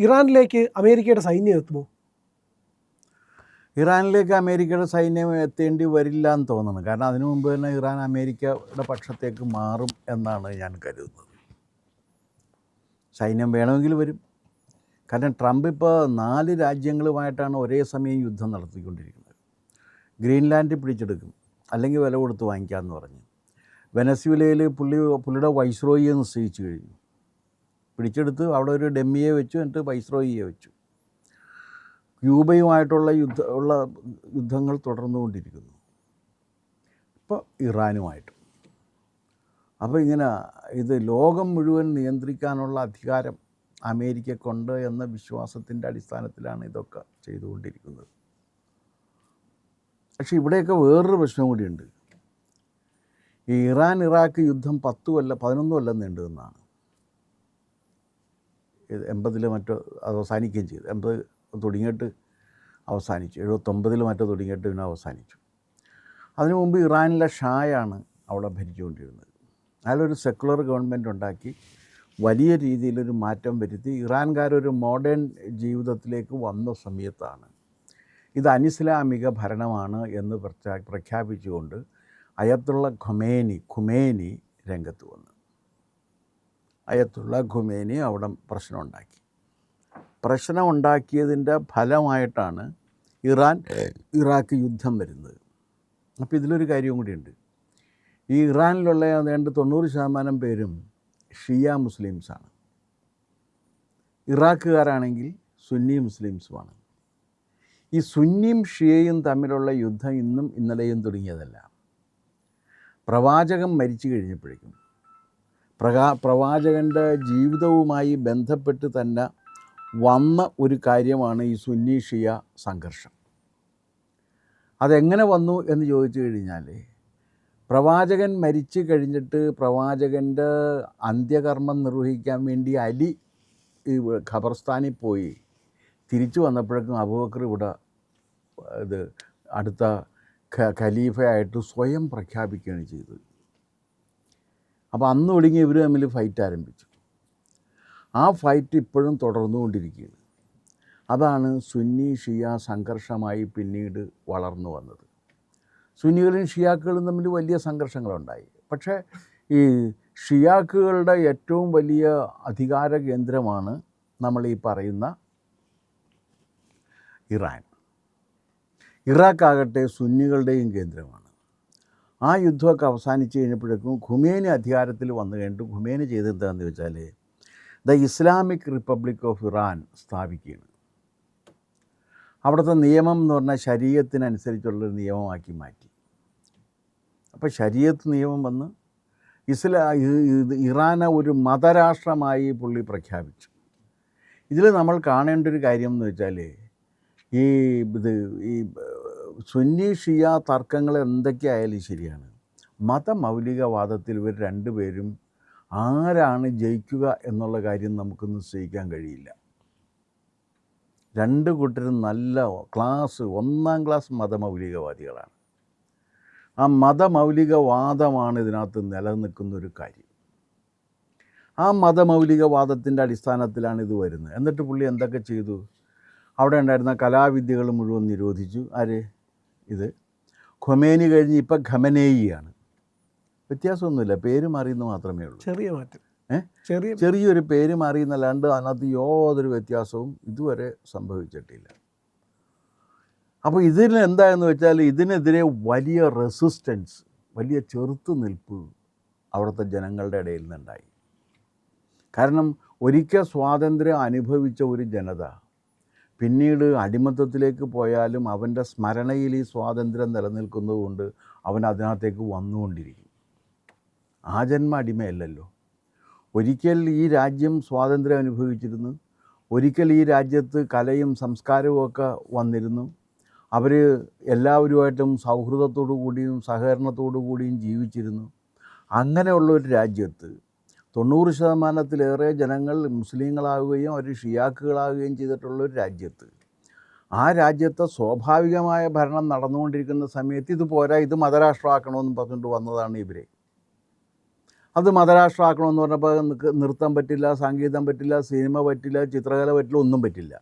ഇറാനിലേക്ക് അമേരിക്കയുടെ സൈന്യം എത്തുമോ? ഇറാനിലേക്ക് അമേരിക്കയുടെ സൈന്യം എത്തേണ്ടി വരില്ല എന്ന് തോന്നുന്നു. കാരണം അതിനു മുമ്പ് തന്നെ ഇറാൻ അമേരിക്കയുടെ പക്ഷത്തേക്ക് മാറും എന്നാണ് ഞാൻ കരുതുന്നത്. സൈന്യം വേണമെങ്കിൽ വരും. കാരണം ട്രംപ് ഇപ്പോൾ നാല് രാജ്യങ്ങളുമായിട്ടാണ് ഒരേ സമയം യുദ്ധം നടത്തിക്കൊണ്ടിരിക്കുന്നത്. ഗ്രീൻലാൻഡ് പിടിച്ചെടുക്കും. അല്ലെങ്കിൽ വില കൊടുത്ത് വാങ്ങിക്കാമെന്ന് പറഞ്ഞു. വെനസ്വേലയിൽ പുള്ളി പുള്ളിയുടെ വൈസ്രോയിയെ നിശ്ചയിച്ചു കഴിഞ്ഞു. പിടിച്ചെടുത്ത് അവിടെ ഒരു ഡെമ്മിയെ വെച്ചു എന്നിട്ട് വൈസ്രോയിയെ വെച്ചു. ക്യൂബയുമായിട്ടുള്ള യുദ്ധ ഉള്ള യുദ്ധങ്ങൾ തുടർന്നുകൊണ്ടിരിക്കുന്നു. ഇപ്പോൾ ഇറാനുമായിട്ട്. അപ്പോൾ ഇങ്ങനെ ഇത് ലോകം മുഴുവൻ നിയന്ത്രിക്കാനുള്ള അധികാരം അമേരിക്കക്കുണ്ട് എന്ന വിശ്വാസത്തിന്റെ അടിസ്ഥാനത്തിലാണ് ഇതൊക്കെ ചെയ്തുകൊണ്ടിരിക്കുന്നത്. പക്ഷെ ഇവിടെയൊക്കെ വേറൊരു പ്രശ്നം കൂടിയുണ്ട്. ഈ ഇറാൻ ഇറാഖ് യുദ്ധം പത്ത് കൊല്ലം പതിനൊന്ന് കൊല്ലം നീണ്ടു നിന്നാണ് എൺപതിൽ മറ്റോ അവസാനിക്കുകയും ചെയ്തു. എൺപത് തുടങ്ങിയിട്ട് അവസാനിച്ചു. എഴുപത്തൊമ്പതിൽ മറ്റോ തുടങ്ങിയിട്ട് പിന്നെ അവസാനിച്ചു. അതിനു മുമ്പ് ഇറാനിലെ ഷായാണ് അവിടെ ഭരിച്ചുകൊണ്ടിരുന്നത്. അയാളൊരു സെക്കുലർ ഗവൺമെന്റ് ഉണ്ടാക്കി വലിയ രീതിയിലൊരു മാറ്റം വരുത്തി. ഇറാൻകാരൊരു മോഡേൺ ജീവിതത്തിലേക്ക് വന്ന സമയത്താണ്. ഇത് അനിസ്ലാമിക ഭരണമാണ് എന്ന് പ്രഖ്യാ പ്രഖ്യാപിച്ചുകൊണ്ട് അയത്തുള്ള ഖുമേനി ഖുമേനി രംഗത്ത് വന്നു. അയത്തുള്ള ഖുമേനി അവിടെ പ്രശ്നമുണ്ടാക്കി. പ്രശ്നം ഉണ്ടാക്കിയതിന്റെ ഫലമായിട്ടാണ് ഇറാൻ ഇറാഖ് യുദ്ധം വരുന്നത്. അപ്പോൾ ഇതിലൊരു കാര്യം കൂടിയുണ്ട്. ഈ ഇറാനിലുള്ള ഏതാണ്ട് തൊണ്ണൂറ് ശതമാനം പേരും ഷിയ മുസ്ലിംസാണ്. ഇറാഖുകാരാണെങ്കിൽ സുന്നി മുസ്ലിംസുമാണ്. ഈ സുന്നിയും ഷിയയും തമ്മിലുള്ള യുദ്ധം ഇന്നും ഇന്നലെയും തുടങ്ങിയതല്ല. പ്രവാചകം മരിച്ചു കഴിഞ്ഞപ്പോഴേക്കും പ്രകാ പ്രവാചകന്റെ ജീവിതവുമായി ബന്ധപ്പെട്ട് തന്നെ വന്ന ഒരു കാര്യമാണ് ഈ സുന്നി ഷിയ സംഘർഷം. അതെങ്ങനെ വന്നു എന്ന് ചോദിച്ചു കഴിഞ്ഞാൽ പ്രവാചകൻ മരിച്ചു കഴിഞ്ഞിട്ട് പ്രവാചകന്റെ അന്ത്യകർമ്മം നിർവഹിക്കാൻ വേണ്ടി അലി ഈ ഖബർസ്ഥാനിൽ പോയി. തിരിച്ചു വന്നപ്പോഴേക്കും അബൂബക്കർ ഇവിടെ ഇത് അടുത്ത ഖലീഫയായിട്ട് സ്വയം പ്രഖ്യാപിക്കുകയാണ് ചെയ്തത്. അപ്പോൾ അന്ന് തുടങ്ങി ഇവർ തമ്മിൽ ഫൈറ്റ് ആരംഭിച്ചു. ആ ഫൈറ്റ് ഇപ്പോഴും തുടർന്നുകൊണ്ടിരിക്കുകയാണ്. അതാണ് സുന്നി ഷിയ സംഘർഷമായി പിന്നീട് വളർന്നു വന്നത്. സുന്നികളും ഷിയാക്കുകളും തമ്മിൽ വലിയ സംഘർഷങ്ങളുണ്ടായി. പക്ഷേ ഈ ഷിയാക്കുകളുടെ ഏറ്റവും വലിയ അധികാര കേന്ദ്രമാണ് നമ്മൾ ഈ പറയുന്ന ഇറാൻ. ഇറാഖാകട്ടെ സുന്നികളുടെയും കേന്ദ്രമാണ്. ആ യുദ്ധമൊക്കെ അവസാനിച്ച് കഴിഞ്ഞപ്പോഴേക്കും ഖുമേനി അധികാരത്തിൽ വന്നു കഴിഞ്ഞിട്ട് ഖുമേനി ചെയ്തത് വെച്ചാൽ the Islamic Republic of Iran സ്ഥാപിക്കുകയാണ്. അവിടുത്തെ നിയമം എന്ന് പറഞ്ഞാൽ ശരീരത്തിനനുസരിച്ചുള്ളൊരു നിയമമാക്കി മാറ്റി. അപ്പോൾ ശരീരത്ത് നിയമം വന്ന് ഇസ്ലാ ഇറാനെ ഒരു മതരാഷ്ട്രമായി പുള്ളി പ്രഖ്യാപിച്ചു. ഇതിൽ നമ്മൾ കാണേണ്ട ഒരു കാര്യം എന്ന് വെച്ചാൽ ഈ ഇത് ഈ സുന്നി ഷിയ തർക്കങ്ങൾ എന്തൊക്കെയായാലും ശരിയാണ്. മതമൗലികവാദത്തിൽ ഇവർ രണ്ടുപേരും ആരാണ് ജയിക്കുക എന്നുള്ള കാര്യം നമുക്ക് നിശ്ചയിക്കാൻ കഴിയില്ല. രണ്ട് കൂട്ടരും നല്ല ക്ലാസ് ഒന്നാം ക്ലാസ് മതമൗലികവാദികളാണ്. ആ മതമൗലികവാദമാണ് ഇതിനകത്ത് നിലനിൽക്കുന്ന ഒരു കാര്യം. ആ മതമൗലികവാദത്തിന്റെ അടിസ്ഥാനത്തിലാണ് ഇത് വരുന്നത്. എന്നിട്ട് പുള്ളി എന്തൊക്കെ ചെയ്തു? അവിടെ ഉണ്ടായിരുന്ന കലാവിദ്യകൾ മുഴുവൻ നിരോധിച്ചു. ആര്? ഇത്. ഖൊമേനി കഴിഞ്ഞ് ഇപ്പം ഖമനേയിയാണ്. വ്യത്യാസമൊന്നുമില്ല. പേര് മാറിയെന്ന് മാത്രമേ ഉള്ളൂ. ചെറിയ മാറ്റം? ചെറിയ ചെറിയൊരു പേര് മാറിയെന്നല്ലാണ്ട് അതിനകത്ത് യാതൊരു വ്യത്യാസവും ഇതുവരെ സംഭവിച്ചിട്ടില്ല. അപ്പോൾ ഇതിന് എന്തായെന്ന് വെച്ചാൽ ഇതിനെതിരെ വലിയ റെസിസ്റ്റൻസ് വലിയ ചെറുത്തുനിൽപ്പ് അവിടുത്തെ ജനങ്ങളുടെ ഇടയിൽ നിന്നുണ്ടായി. കാരണം ഒരിക്കൽ സ്വാതന്ത്ര്യം അനുഭവിച്ച ഒരു ജനത പിന്നീട് അടിമത്തത്തിലേക്ക് പോയാലും അവന്റെ സ്മരണയിൽ ഈ സ്വാതന്ത്ര്യം നിലനിൽക്കുന്നതുകൊണ്ട് അവൻ അതിനകത്തേക്ക് വന്നുകൊണ്ടിരിക്കും. ആ ജന്മ അടിമയല്ലല്ലോ. ഒരിക്കൽ ഈ രാജ്യം സ്വാതന്ത്ര്യം അനുഭവിച്ചിരുന്നു. ഒരിക്കൽ ഈ രാജ്യത്ത് കലയും സംസ്കാരവും ഒക്കെ വന്നിരുന്നു. അവർ എല്ലാവരുമായിട്ടും സൗഹൃദത്തോടു കൂടിയും സഹകരണത്തോടു കൂടിയും ജീവിച്ചിരുന്നു. അങ്ങനെയുള്ള ഒരു രാജ്യത്ത് തൊണ്ണൂറ് ശതമാനത്തിലേറെ ജനങ്ങൾ മുസ്ലിങ്ങളാവുകയും അവർ ഷിയാക്കുകളാവുകയും ചെയ്തിട്ടുള്ള ഒരു രാജ്യത്ത്. ആ രാജ്യത്തെ സ്വാഭാവികമായ ഭരണം നടന്നുകൊണ്ടിരിക്കുന്ന സമയത്ത് ഇത് പോരാ ഇത് മതരാഷ്ട്രമാക്കണമെന്ന് പറഞ്ഞുകൊണ്ട് വന്നതാണ് ഇവരെ. അത് മതരാഷ്ട്രമാക്കണമെന്ന് പറഞ്ഞപ്പോൾ നൃത്തം പറ്റില്ല സംഗീതം പറ്റില്ല സിനിമ പറ്റില്ല ചിത്രകല പറ്റില്ല ഒന്നും പറ്റില്ല.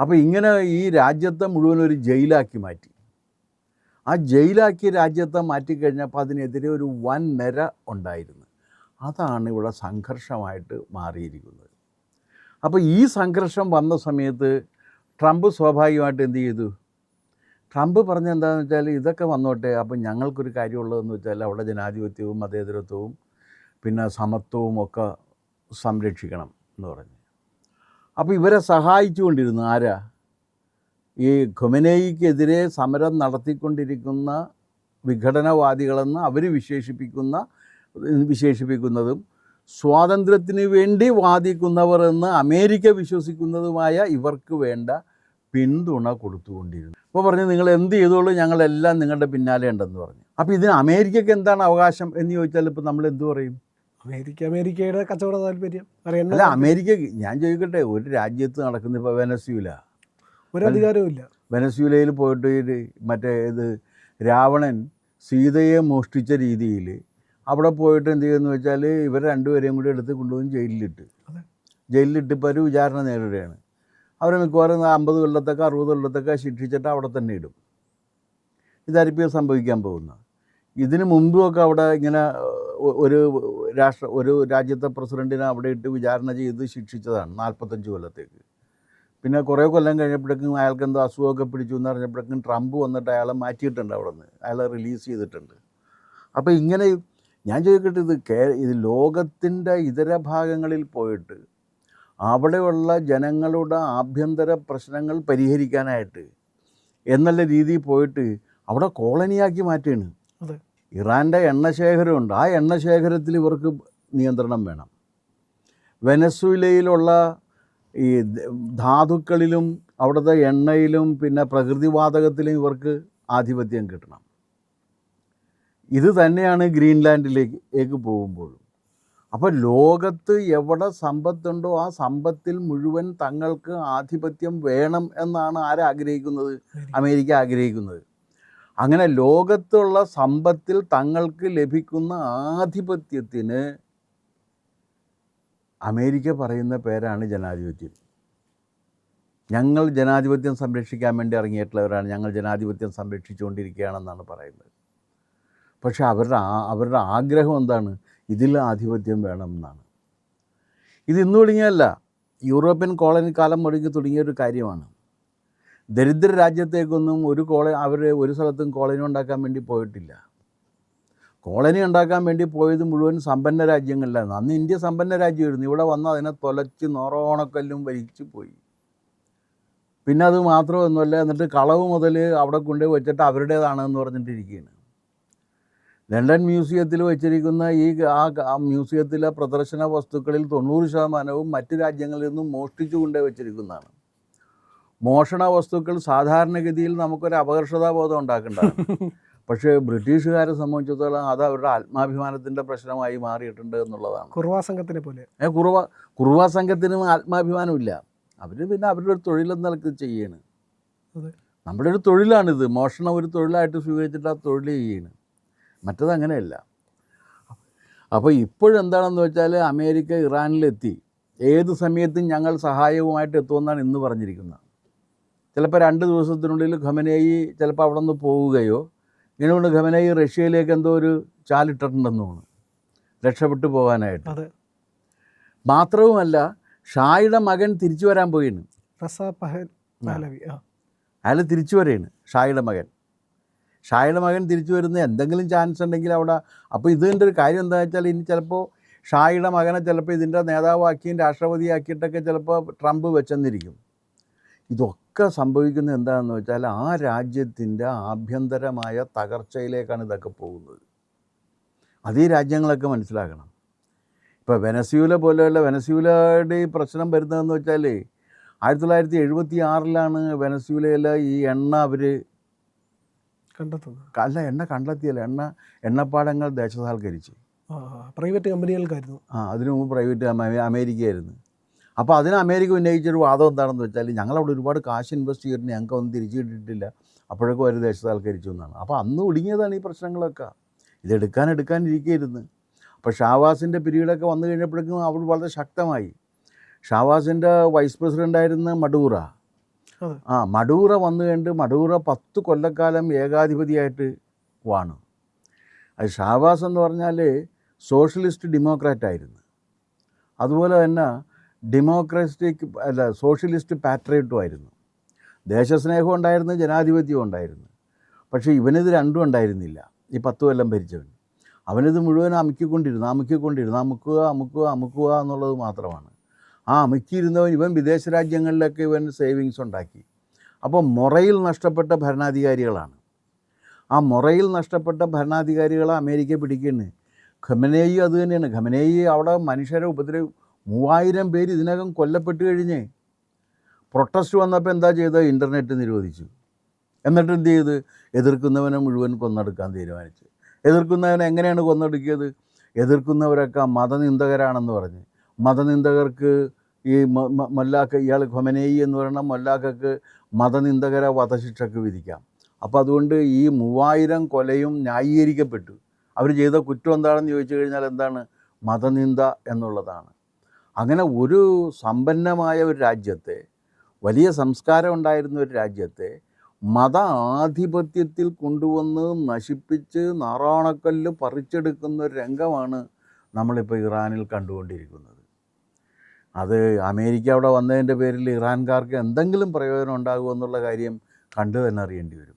അപ്പോൾ ഇങ്ങനെ ഈ രാജ്യത്തെ മുഴുവൻ ഒരു ജയിലാക്കി മാറ്റി. ആ ജയിലാക്കിയ രാജ്യത്തെ മാറ്റിക്കഴിഞ്ഞപ്പോൾ അതിനെതിരെ ഒരു വൻ നിര ഉണ്ടായിരുന്നു. അതാണ് ഇവിടെ സംഘർഷമായിട്ട് മാറിയിരിക്കുന്നത്. അപ്പോൾ ഈ സംഘർഷം വന്ന സമയത്ത് ട്രംപ് സ്വാഭാവികമായിട്ട് എന്ത് ചെയ്തു? ട്രംപ് പറഞ്ഞ എന്താണെന്ന് വെച്ചാൽ ഇതൊക്കെ വന്നോട്ടെ അപ്പം ഞങ്ങൾക്കൊരു കാര്യമുള്ളതെന്ന് വെച്ചാൽ അവിടെ ജനാധിപത്യവും മതേതരത്വവും പിന്നെ സമത്വവും ഒക്കെ സംരക്ഷിക്കണം എന്ന് പറഞ്ഞു. അപ്പോൾ ഇവരെ സഹായിച്ചുകൊണ്ടിരുന്നു ആരാ? ഈ ഖുമനേയിക്കെതിരെ സമരം നടത്തിക്കൊണ്ടിരിക്കുന്ന വിഘടനവാദികളെന്ന് അവർ വിശേഷിപ്പിക്കുന്ന വിശേഷിപ്പിക്കുന്നതും സ്വാതന്ത്ര്യത്തിന് വേണ്ടി വാദിക്കുന്നവർ എന്ന് അമേരിക്ക വിശ്വസിക്കുന്നതുമായ ഇവർക്ക് വേണ്ട പിന്തുണ കൊടുത്തുകൊണ്ടിരുന്നു. അപ്പോൾ പറഞ്ഞു നിങ്ങൾ എന്ത് ചെയ്തോളൂ? ഞങ്ങളെല്ലാം നിങ്ങളുടെ പിന്നാലെ ഉണ്ടെന്ന് പറഞ്ഞു. അപ്പോൾ ഇതിന് അമേരിക്കയ്ക്ക് എന്താണ് അവകാശം എന്ന് ചോദിച്ചാൽ ഇപ്പോൾ നമ്മൾ എന്ത് പറയും? അമേരിക്ക അമേരിക്കയുടെ കച്ചവട താല്പര്യം. അല്ല അമേരിക്ക ഞാൻ ചോദിക്കട്ടെ ഒരു രാജ്യത്ത് നടക്കുന്ന ഇപ്പോൾ വെനസ്യൂല ഒരു അധികാരവും ഇല്ല. വെനസ്യൂലയിൽ പോയിട്ട് മറ്റേ ഇത് രാവണൻ സീതയെ മോഷ്ടിച്ച രീതിയിൽ അവിടെ പോയിട്ട് എന്ത് ചെയ്യുമെന്ന് വെച്ചാൽ ഇവർ രണ്ടുപേരെയും കൂടി എടുത്ത് കൊണ്ടുപോയി ജയിലിലിട്ട്. ജയിലിലിട്ട് ഇപ്പോൾ ഒരു വിചാരണ നേരിടുകയാണ്. അവരെ മിക്കവാറും അമ്പത് കൊല്ലത്തൊക്കെ അറുപത് കൊല്ലത്തൊക്കെ ശിക്ഷിച്ചിട്ട് അവിടെ തന്നെ ഇടും. ഇതായിരിക്കും സംഭവിക്കാൻ പോകുന്നത് ഇതിന് മുമ്പുമൊക്കെ അവിടെ ഇങ്ങനെ ഒരു രാഷ്ട്ര ഒരു രാജ്യത്തെ പ്രസിഡന്റിനെ അവിടെ ഇട്ട് വിചാരണ ചെയ്ത് ശിക്ഷിച്ചതാണ് നാൽപ്പത്തഞ്ച് കൊല്ലത്തേക്ക്. പിന്നെ കുറേ കൊല്ലം കഴിഞ്ഞപ്പോഴേക്കും അയാൾക്ക് എന്തോ അസുഖമൊക്കെ പിടിച്ചു എന്ന് പറഞ്ഞപ്പോഴേക്കും ട്രംപ് വന്നിട്ട് അയാളെ മാറ്റിയിട്ടുണ്ട് അവിടെ നിന്ന് അയാളെ റിലീസ് ചെയ്തിട്ടുണ്ട്. അപ്പോൾ ഇങ്ങനെ ഞാൻ ചോദിക്കട്ടെ ഇത് കേ ഇത് ലോകത്തിന്റെ ഇതര ഭാഗങ്ങളിൽ പോയിട്ട് അവിടെയുള്ള ജനങ്ങളുടെ ആഭ്യന്തര പ്രശ്നങ്ങൾ പരിഹരിക്കാനായിട്ട് എന്നുള്ള രീതിയിൽ പോയിട്ട് അവിടെ കോളനിയാക്കി മാറ്റുകയാണ് ഇറാന്റെ എണ്ണശേഖരമുണ്ട് ആ എണ്ണശേഖരത്തിൽ ഇവർക്ക് നിയന്ത്രണം വേണം. വെനസ്വേലയിലുള്ള ഈ ധാതുക്കളിലും അവിടുത്തെ എണ്ണയിലും പിന്നെ പ്രകൃതിവാതകത്തിലും ഇവർക്ക് ആധിപത്യം കിട്ടണം. ഇത് തന്നെയാണ് ഗ്രീൻലാൻഡിലേക്ക് ഏക്ക് പോകുമ്പോഴും അപ്പോൾ ലോകത്ത് എവിടെ സമ്പത്തുണ്ടോ ആ സമ്പത്തിൽ മുഴുവൻ തങ്ങൾക്ക് ആധിപത്യം വേണം എന്നാണ് ആരാഗ്രഹിക്കുന്നത് അമേരിക്ക ആഗ്രഹിക്കുന്നത്. അങ്ങനെ ലോകത്തുള്ള സമ്പത്തിൽ തങ്ങൾക്ക് ലഭിക്കുന്ന ആധിപത്യത്തിന് അമേരിക്ക പറയുന്ന പേരാണ് ജനാധിപത്യം. ഞങ്ങൾ ജനാധിപത്യം സംരക്ഷിക്കാൻ വേണ്ടി ഇറങ്ങിയിട്ടുള്ളവരാണ്. ഞങ്ങൾ ജനാധിപത്യം സംരക്ഷിച്ചുകൊണ്ടിരിക്കുകയാണെന്നാണ് പറയുന്നത്. പക്ഷെ അവരുടെ അവരുടെ ആഗ്രഹം എന്താണ്? ഇതിൽ ആധിപത്യം വേണം എന്നാണ് ഇത് ഇന്ന് തുടങ്ങിയല്ല യൂറോപ്യൻ കോളനി കാലം മുടങ്ങി തുടങ്ങിയ ഒരു കാര്യമാണ്. ദരിദ്ര രാജ്യത്തേക്കൊന്നും ഒരു കോള അവർ ഒരു സ്ഥലത്തും കോളനി ഉണ്ടാക്കാൻ വേണ്ടി പോയിട്ടില്ല. കോളനി ഉണ്ടാക്കാൻ വേണ്ടി പോയത് മുഴുവൻ സമ്പന്ന രാജ്യങ്ങളിലാണ്. അന്ന് ഇന്ത്യ സമ്പന്ന രാജ്യമായിരുന്നു. ഇവിടെ വന്ന് അതിനെ തൊലച്ച് നോറോണക്കല്ലും വലിച്ചു പോയി. പിന്നെ അത് മാത്രമൊന്നുമല്ല എന്നിട്ട് കളവ് മുതൽ അവിടെ കൊണ്ടുപോയി വെച്ചിട്ട് അവരുടേതാണെന്ന് പറഞ്ഞിട്ടിരിക്കുകയാണ്. ലണ്ടൻ മ്യൂസിയത്തിൽ വെച്ചിരിക്കുന്ന ഈ ആ മ്യൂസിയത്തിലെ പ്രദർശന വസ്തുക്കളിൽ തൊണ്ണൂറ് ശതമാനവും മറ്റ് രാജ്യങ്ങളിൽ നിന്നും മോഷ്ടിച്ചു കൊണ്ടേ വെച്ചിരിക്കുന്നതാണ്. മോഷണ വസ്തുക്കൾ സാധാരണഗതിയിൽ നമുക്കൊരു അപകർഷതാബോധം ഉണ്ടാക്കേണ്ടതാണ്. പക്ഷേ ബ്രിട്ടീഷുകാരെ സംബന്ധിച്ചിടത്തോളം അത് അവരുടെ ആത്മാഭിമാനത്തിന്റെ പ്രശ്നമായി മാറിയിട്ടുണ്ട് എന്നുള്ളതാണ്. കുറുവാ സംഘത്തിനെ പോലെ. ഏ കുറുവ കുറുവാ സംഘത്തിനും ആത്മാഭിമാനമില്ല. അവർ പിന്നെ അവരുടെ ഒരു തൊഴിലെന്ന നിലയ്ക്ക് ചെയ്യാണ്. നമ്മുടെ ഒരു തൊഴിലാണിത്. മോഷണം ഒരു തൊഴിലായിട്ട് സ്വീകരിച്ചിട്ട് ആ തൊഴിൽ ചെയ്യാണ്. മറ്റത് അങ്ങനെയല്ല അപ്പോൾ ഇപ്പോഴെന്താണെന്ന് വെച്ചാൽ അമേരിക്ക ഇറാനിലെത്തി. ഏത് സമയത്തും ഞങ്ങൾ സഹായവുമായിട്ട് എത്തുമെന്നാണ് ഇന്ന് പറഞ്ഞിരിക്കുന്നത്. ചിലപ്പോൾ രണ്ട് ദിവസത്തിനുള്ളിൽ ഖമനേയി ചിലപ്പോൾ അവിടെ നിന്ന് പോവുകയോ ഇങ്ങനെയുള്ള ഖമനേയി റഷ്യയിലേക്ക് എന്തോ ഒരു ചാലിട്ടിട്ടുണ്ടെന്നാണ് രക്ഷപ്പെട്ടു പോകാനായിട്ട്. അതെ. മാത്രവുമല്ല ഷായുടെ മകൻ തിരിച്ചു വരാൻ പോയിന്. അയാൾ തിരിച്ചു വരെയാണ് ഷായുടെ മകൻ. ഷായുടെ മകൻ തിരിച്ചു വരുന്ന എന്തെങ്കിലും ചാൻസ് ഉണ്ടെങ്കിൽ അവിടെ. അപ്പോൾ ഇതിന്റെ ഒരു കാര്യം എന്താ വെച്ചാൽ ഇനി ചിലപ്പോൾ ഷായുടെ മകനെ ചിലപ്പോൾ ഇതിന്റെ നേതാവാക്കിയും രാഷ്ട്രപതിയാക്കിയിട്ടൊക്കെ ചിലപ്പോൾ ട്രംപ് വെച്ചെന്നിരിക്കും. ഇതൊക്കെ സംഭവിക്കുന്നത് എന്താണെന്ന് വെച്ചാൽ ആ രാജ്യത്തിന്റെ ആഭ്യന്തരമായ തകർച്ചയിലേക്കാണ് ഇതൊക്കെ പോകുന്നത്. അത് രാജ്യങ്ങളൊക്കെ മനസ്സിലാക്കണം. ഇപ്പോൾ വെനസ്യൂല പോലെയുള്ള വെനസ്യൂലയുടെ ഈ പ്രശ്നം വരുന്നതെന്ന് വെച്ചാൽ ആയിരത്തി തൊള്ളായിരത്തി എഴുപത്തി ആറിലാണ് വെനസ്യൂലയിലെ ഈ എണ്ണ അവർ കണ്ടെത്തുന്നത്? അല്ല എണ്ണ കണ്ടെത്തിയല്ല. എണ്ണ എണ്ണപ്പാടങ്ങൾ ദേശസാൽക്കരിച്ചു. പ്രൈവറ്റ് കമ്പനികൾക്കായിരുന്നു. ആ അതിനു മുമ്പ് പ്രൈവറ്റ് അമേരിക്കയായിരുന്നു. അപ്പോൾ അതിന് അമേരിക്ക ഉന്നയിച്ചൊരു വാദം എന്താണെന്ന് വെച്ചാൽ ഞങ്ങളവിടെ ഒരുപാട് കാശ് ഇൻവെസ്റ്റ് ചെയ്തിട്ട് ഞങ്ങൾക്ക് ഒന്നും തിരിച്ചു കിട്ടിയിട്ടില്ല അപ്പോഴേക്കും അവർ ദേശസാൽക്കരിച്ചു എന്നാണ്. അപ്പോൾ അന്ന് ഒടുങ്ങിയതാണ് ഈ പ്രശ്നങ്ങളൊക്കെ. ഇതെടുക്കാൻ എടുക്കാനിരിക്കുകയായിരുന്നു അപ്പോൾ ഷാവാസിന്റെ പിരീഡൊക്കെ വന്നു കഴിഞ്ഞപ്പോഴേക്കും അവർ വളരെ ശക്തമായി. ഷാവാസിന്റെ വൈസ് പ്രസിഡന്റായിരുന്ന മഡൂറ ആ മടൂറ വന്നു കണ്ട് മടൂറ പത്ത് കൊല്ലക്കാലം ഏകാധിപതിയായിട്ട് വാണ്. അത് ഷാബാസ് എന്ന് പറഞ്ഞാൽ സോഷ്യലിസ്റ്റ് ഡെമോക്രാറ്റ് ആയിരുന്നു. അതുപോലെ തന്നെ ഡെമോക്രാറ്റിക് അല്ല സോഷ്യലിസ്റ്റ് പാട്രിയറ്റും ആയിരുന്നു. ദേശസ്നേഹം ഉണ്ടായിരുന്നു ജനാധിപത്യവും ഉണ്ടായിരുന്നു. പക്ഷേ ഇവനിത് രണ്ടും ഉണ്ടായിരുന്നില്ല. ഈ പത്ത് കൊല്ലം ഭരിച്ചവൻ അവനിത് മുഴുവൻ അമുക്കിക്കൊണ്ടിരുന്നു. അമുക്കിക്കൊണ്ടിരുന്നു. അമുക്കുക അമുക്കുക അമുക്കുക എന്നുള്ളത് മാത്രമാണ്. ആ അമുക്കിയിരുന്നവൻ ഇവൻ വിദേശ രാജ്യങ്ങളിലൊക്കെ ഇവൻ സേവിങ്സ് ഉണ്ടാക്കി. അപ്പോൾ മൊറയിൽ നഷ്ടപ്പെട്ട ഭരണാധികാരികളാണ്. ആ മൊറയിൽ നഷ്ടപ്പെട്ട ഭരണാധികാരികളെ അമേരിക്ക പിടിക്കുന്നു. ഖമനേയി അത് തന്നെയാണ്. ഖമനേയി അവിടെ മനുഷ്യരെ ഉപദ്രവം മൂവായിരം പേര് ഇതിനകം കൊല്ലപ്പെട്ട് കഴിഞ്ഞ് പ്രൊട്ടസ്റ്റ് വന്നപ്പോൾ എന്താ ചെയ്തത്? ഇന്റർനെറ്റ് നിരോധിച്ചു. എന്നിട്ട് എന്ത് ചെയ്ത്? എതിർക്കുന്നവനെ മുഴുവൻ കൊന്നെടുക്കാൻ തീരുമാനിച്ചു. എതിർക്കുന്നവനെ എങ്ങനെയാണ് കൊന്നെടുക്കിയത്? എതിർക്കുന്നവരൊക്കെ മതനിന്ദകരാണെന്ന് പറഞ്ഞ്. മതനിന്ദകർക്ക് ഈ മല്ലാക്ക് ഇയാൾ ഖൊമനേയി എന്ന് പറയുന്ന മല്ലാക്കക്ക് മതനിന്ദകര വധശിക്ഷക്ക് വിധിക്കാം. അപ്പോൾ അതുകൊണ്ട് ഈ മൂവായിരം കൊലയും ന്യായീകരിക്കപ്പെട്ടു. അവർ ചെയ്ത കുറ്റം എന്താണെന്ന് ചോദിച്ചു കഴിഞ്ഞാൽ എന്താണ്? മതനിന്ദ എന്നുള്ളതാണ്. അങ്ങനെ ഒരു സമ്പന്നമായ ഒരു രാജ്യത്തെ വലിയ സംസ്കാരം ഉണ്ടായിരുന്ന ഒരു രാജ്യത്തെ മത ആധിപത്യത്തിൽ കൊണ്ടുവന്ന് നശിപ്പിച്ച് നാറാണക്കല്ല് പറിച്ചെടുക്കുന്ന ഒരു രംഗമാണ് നമ്മളിപ്പോൾ ഇറാനിൽ കണ്ടുകൊണ്ടിരിക്കുന്നത്. അത് അമേരിക്ക അവിടെ വന്നതിന്റെ പേരിൽ ഇറാൻകാർക്ക് എന്തെങ്കിലും പ്രയോജനം ഉണ്ടാകുമെന്നുള്ള കാര്യം കണ്ടു തന്നെ അറിയേണ്ടി വരും.